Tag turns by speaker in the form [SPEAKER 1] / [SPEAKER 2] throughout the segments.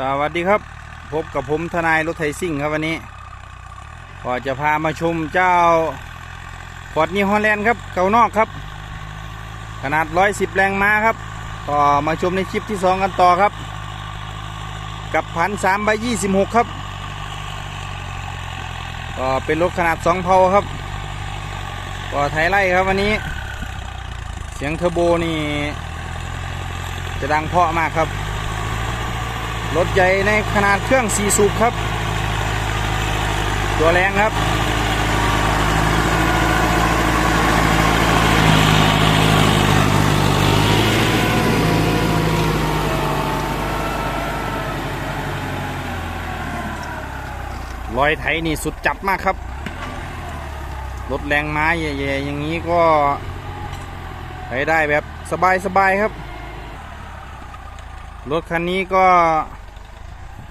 [SPEAKER 1] สวัสดีครับ พบกับผมทนายรถไทยซิ่งครับวันนี้ก็จะพามาชมเจ้าฟอร์ดนิวฮอลแลนด์ครับเก่านอกครับ ขนาด 110 แรงม้าครับก็มาชมในคลิปที่ 2 กันต่อครับ กับพันสามใบยี่สิบหกครับก็เป็นรถขนาด2เพาครับก็ไทยไล่ครับวันนี้ เสียงเทอร์โบนี่ จะดังเพาะมากครับ รถใหญ่ในขนาดเครื่อง4สูบครับ ตัวแรงครับรอยไถนี่สุดจับมากครับ รถแรงม้าแย่ๆอย่างนี้ก็ไถได้แบบสบายๆครับ รถคันนี้ก็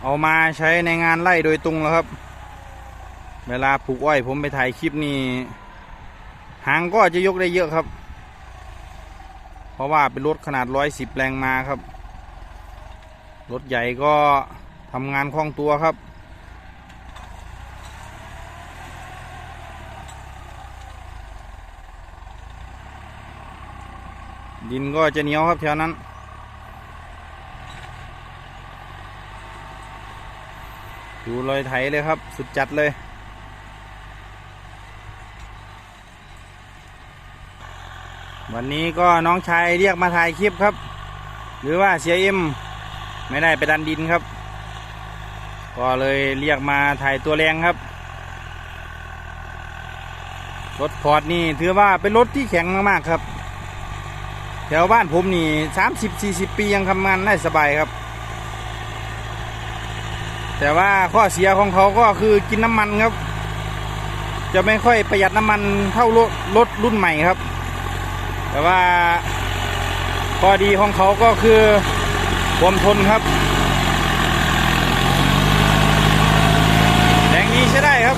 [SPEAKER 1] เอามาใช้ในงานไล่โดยตรงแล้วครับ เวลาปลูกอ้อย ผมไปถ่ายคลิปนี่หางก็จะยกได้เยอะครับ เพราะว่าเป็นรถขนาด110แรงมาครับ รถใหญ่ก็ทำงานคล่องตัวครับดินก็จะเหนียวครับแถวนั้น ดูรอยไถเลยครับ สุดจัดเลย วันนี้ก็น้องชายเรียกมาถ่ายคลิปครับ หรือว่าเสียเอ็มไม่ได้ไปดันดินครับ ก็เลยเรียกมาถ่ายตัวแรงครับรถฟอร์ดนี่ถือว่าเป็นรถที่แข็งมากๆครับ แถวบ้านผมนี่สามสิบสี่สิบปียังทำงานได้สบายครับ แต่ว่าข้อเสียของเขาก็คือกินน้ำมันครับ จะไม่ค่อยประหยัดน้ำมันเท่ารถรถรุ่นใหม่ครับ แต่ว่าข้อดีของเขาก็คือความทนครับแรงดีใช้ได้ครับ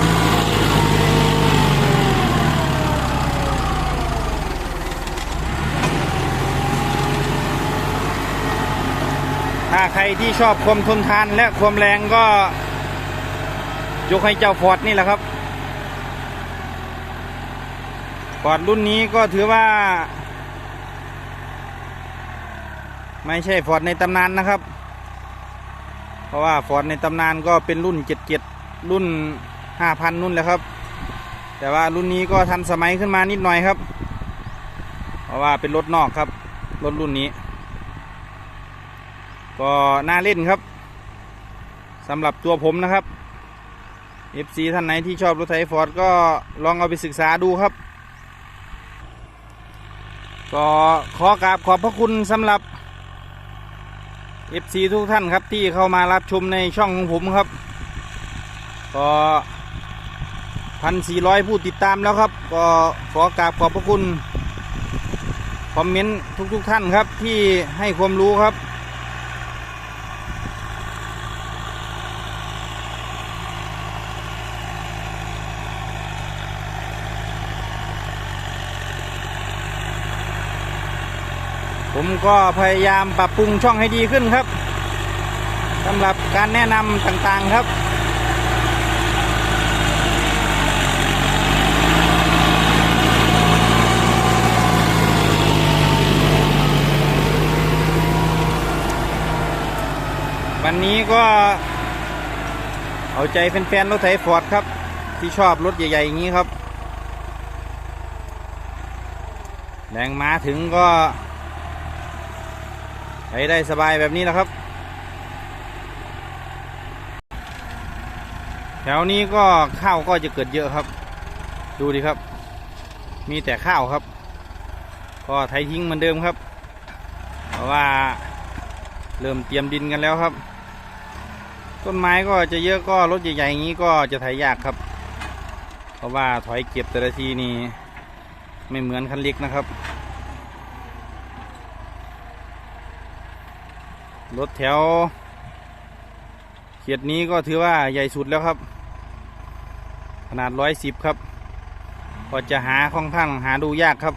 [SPEAKER 1] ถ้าใคร ที่ชอบความทนทานและความแรงก็ ยกให้เจ้าฟอร์ดนี่แหละครับฟอร์ดรุ่นนี้ก็ถือว่า ไม่ใช่ฟอร์ดในตำนานนะครับ เพราะว่าฟอร์ดในตำนานก็เป็นรุ่น77รุ่น5,000นุ่นแหละครับ แต่ว่ารุ่นนี้ก็ทันสมัยขึ้นมานิดหน่อยครับ เพราะว่าเป็นรถนอกครับรถรุ่นนี้ ก็น่าเล่นครับสำหรับตัวผมนะครับ FC ท่านไหนที่ชอบรถไถฟอร์ดก็ลองเอาไปศึกษาดูครับ ก็ขอกราบขอบพระคุณสำหรับ FC ทุกท่านครับที่เข้ามารับชมในช่องของผมครับ ก็พันสี่ร้อยผู้ติดตามแล้วครับ ก็ขอกราบขอบพระคุณ คอมเมนต์ทุกๆทท่านครับที่ให้ความรู้ครับ ผมก็พยายามปรับปรุงช่องให้ดีขึ้นครับสำหรับการแนะนำต่างๆครับวันนี้ก็เอาใจแฟนๆรถไถฟอร์ดครับ ที่ชอบรถใหญ่ๆอย่างนี้ครับแรงม้าถึงก็ ไปได้สบายแบบนี้แหละครับ แถวนี้ก็ข้าวก็จะเกิดเยอะครับ ดูดิครับ มีแต่ข้าวครับ ก็ไถทิ้งเหมือนเดิมครับ เพราะว่าเริ่มเตรียมดินกันแล้วครับ ต้นไม้ก็จะเยอะก็รถใหญ่ๆอย่างนี้ก็จะไถยากครับ เพราะว่าถอยเก็บแต่ละทีนี่ไม่เหมือนคันเล็กนะครับ รถแถว เขียดนี้ก็ถือว่าใหญ่สุดแล้วครับ ขนาดร้อยสิบครับ ก็จะหาค่อนข้างหาดูยากครับ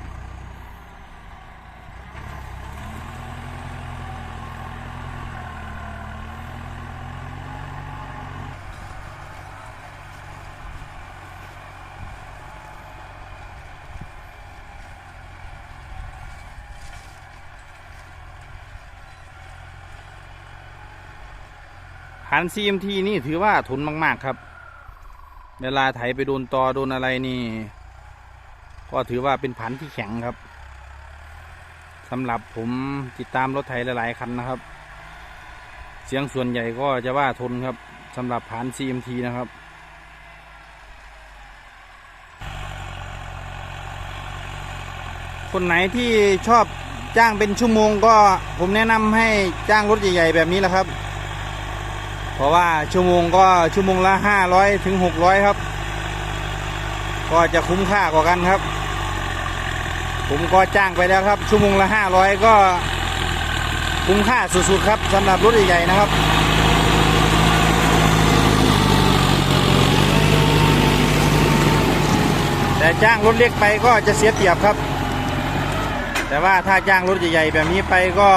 [SPEAKER 1] ผ่าน CMT นี่ถือว่าทนมาก ๆ ครับ เวลาไถไปโดนตอโดนอะไรนี่ ก็ถือว่าเป็นผันที่แข็งครับสำหรับผมติดตามรถไถหลาย ๆ คันนะครับ เสียงส่วนใหญ่ก็จะว่าทนครับสำหรับผ่าน CMT นะครับคนไหนที่ชอบจ้างเป็นชั่วโมงก็ผมแนะนำให้จ้างรถใหญ่ ๆ แบบนี้แหละครับ เพราะว่าชั่วโมงก็ชั่วโมงละห้าร้อยถึงหกร้อยครับ ก็จะคุ้มค่ากว่ากันครับ ผมก็จ้างไปแล้วครับ ชั่วโมงละห้าร้อยก็คุ้มค่าสุดๆครับสำหรับรถใหญ่ๆนะครับแต่จ้างรถเล็กไปก็จะเสียเปรียบครับ แต่ว่าถ้าจ้างรถใหญ่ๆแบบนี้ไปก็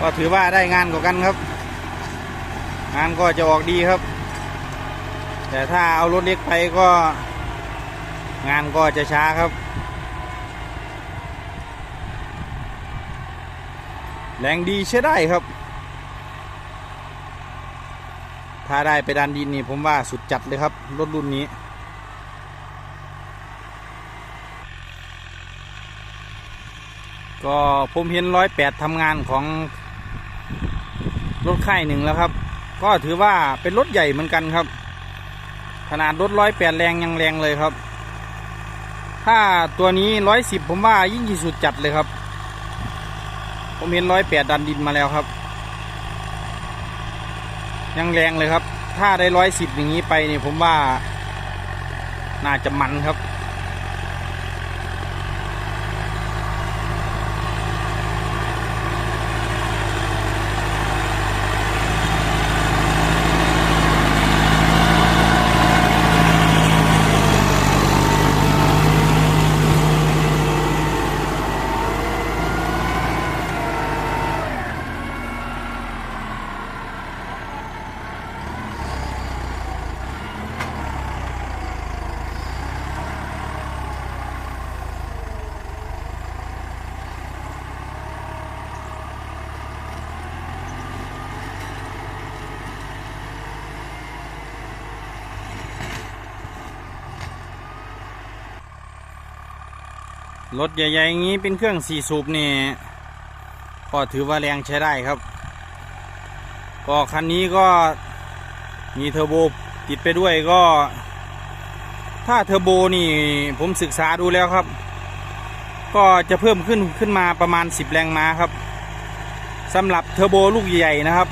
[SPEAKER 1] ก็ถือว่าได้งานกว่ากันครับ งานก็จะออกดีครับ แต่ถ้าเอารถเล็กไปก็ งานก็จะช้าครับ แรงดีใช้ได้ครับ ถ้าได้ไปดันดินนี่ผมว่าสุดจัดเลยครับ รถรุ่นนี้ก็ผมเห็นร้อยแปดทำงานของ รถค่ายหนึ่งแล้วครับ ก็ถือว่าเป็นรถใหญ่เหมือนกันครับ ขนาดรถร้อยแปดแรงยังแรงเลยครับ ถ้าตัวนี้ร้อยสิบผมว่ายิ่งที่สุดจัดเลยครับ ผมเห็นร้อยแปดดันดินมาแล้วครับ ยังแรงเลยครับ ถ้าได้ร้อยสิบอย่างนี้ไปนี่ผมว่าน่าจะมันครับ รถใหญ่ๆอย่างนี้เป็นเครื่องสี่สูบนี่ก็ถือว่าแรงใช้ได้ครับ ก็คันนี้ก็มีเทอร์โบติดไปด้วยก็ ถ้าเทอร์โบนี่ผมศึกษาดูแล้วครับ ก็จะเพิ่มขึ้นขึ้นมาประมาณ 10 แรงม้าครับสำหรับเทอร์โบลูกใหญ่นะครับ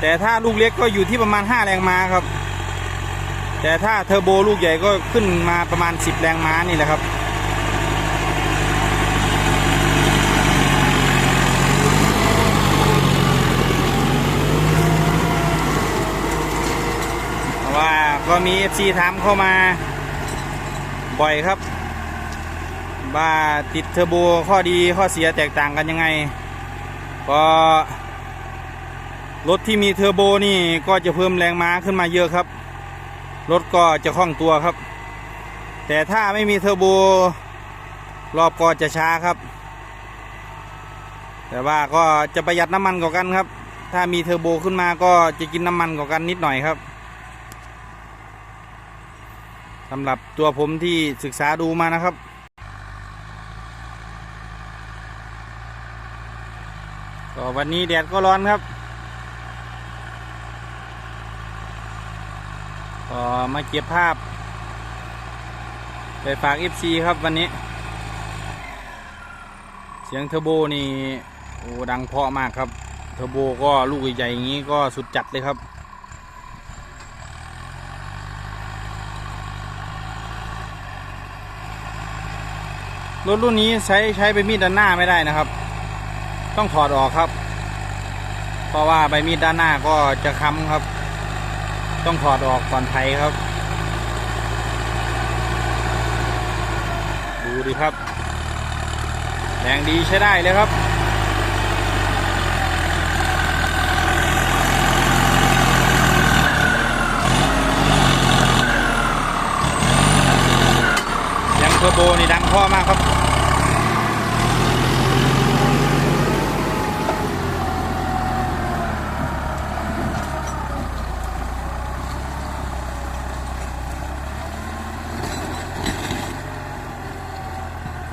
[SPEAKER 1] แต่ถ้าลูกเล็กก็อยู่ที่ประมาณ 5 แรงม้าครับ แต่ถ้าเทอร์โบลูกใหญ่ก็ขึ้นมาประมาณ 10 แรงม้านี่แหละครับ เพ ราะว่าก็มีถามเข้ามา บ่อยครับว่าติดเทอร์โบข้อดีข้อเสียแตกต่างกันยังไง ก็รถที่มีเทอร์โบนี่ก็จะเพิ่มแรงม้าขึ้นมาเยอะครับ รถก็จะคล่องตัวครับ แต่ถ้าไม่มีเทอร์โบรอบก็จะช้าครับ แต่ว่าก็จะประหยัดน้ำมันกว่ากันครับ ถ้ามีเทอร์โบขึ้นมาก็จะกินน้ำมันกว่ากันนิดหน่อยครับ สำหรับตัวผมที่ศึกษาดูมานะครับ ก็วันนี้แดดก็ร้อนครับ ก็มาเก็บภาพ ไปฝาก FC ครับวันนี้ เสียงเทอร์โบนี่ โอ้ดังเพาะมากครับ เทอร์โบก็ลูกใหญ่ๆอย่างนี้ก็สุดจัดเลยครับ รถรุ่นนี้ใช้ใช้ใบมีดด้านหน้าไม่ได้นะครับ ต้องถอดออกครับ เพราะว่าใบมีดด้านหน้าก็จะค้ำครับ ต้องถอดออกก่อนไถครับ ดูดิครับแรงดีใช้ได้เลยครับยังเทอร์โบนี่ดังพ่อมากครับ